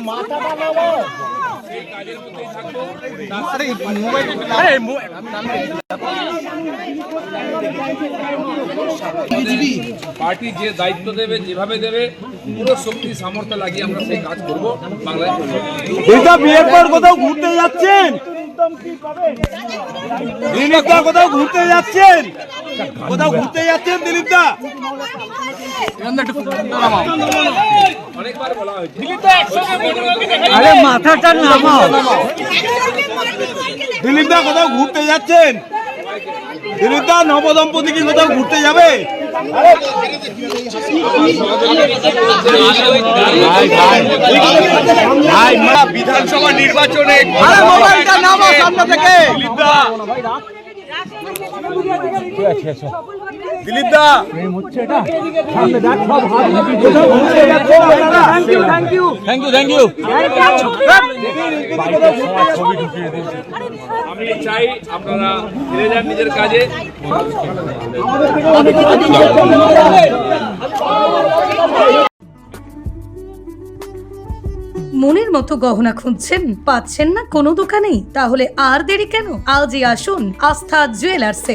মাথা। পার্টি যে দায়িত্ব দেবে যেভাবে দেবে পুরো শক্তি সামর্থ্য লাগিয়ে আমরা সেই কাজ করব বাংলায় বিয়ের পর কোথাও ঘুরতে যাচ্ছেন? কোথাও ঘুরতে যাচ্ছেন? কোথাও ঘুরতে যাচ্ছেন বলা হয়েছে আরে মাথাটা নামাও দিলীপদা কোথাও ঘুরতে যাচ্ছেন দিলীপদা নবদম্পতি কি কোথাও ঘুরতে যাবে বিধানসভা নির্বাচনে মোবাইলটা নামাও সামনে থেকে দিলীপদা দিলীপদা আমি চাই আপনারা ফিরে যান নিজের কাজে। মনের মতো গহনা খুঁজছেন? পাচ্ছেন না কোনো দোকানেই? তাহলে আর দেরি কেন? আজই আসুন আস্থা জুয়েলার্সে।